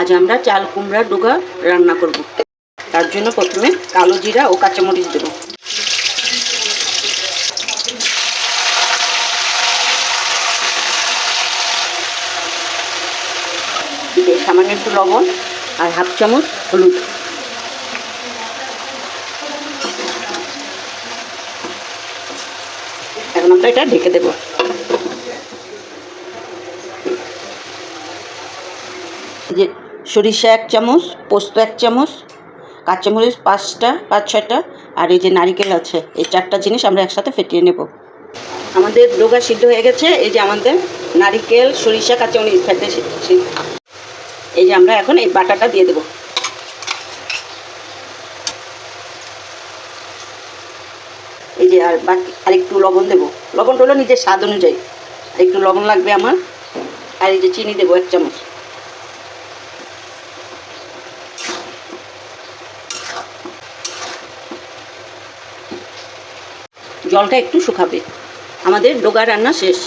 আজ আমরা চাল কুমড়ার ডোগা রান্না করব। তার জন্য প্রথমে কালো জিরা ও কাঁচামরিচ দেব। সামান্য একটু লবণ আর হাফ চামচ হলুদ। এখন আমরা এটা ঢেকে দেবো। যে সরিষা এক চামচ, পোস্ত এক চামচ, কাঁচামরিচ পাঁচটা পাঁচ ছয়টা, আর এই যে নারিকেল আছে, এই চারটা জিনিস আমরা একসাথে ফেটিয়ে নেব। আমাদের ডোগা সিদ্ধ হয়ে গেছে, এই যে আমাদের নারিকেল, সরিষা, কাঁচামরিচ ফেটে এই যে আমরা এখন এই বাটাটা দিয়ে দেবো। এই যে আর বাকি আর একটু লবণ দেবো। লবণটা হলো নিজের স্বাদ অনুযায়ী। একটু লবণ লাগবে আমার। আর এই যে চিনি দেবো এক চামচ। জলটা একটু শুকাবে। আমাদের ডোগা রান্না শেষ।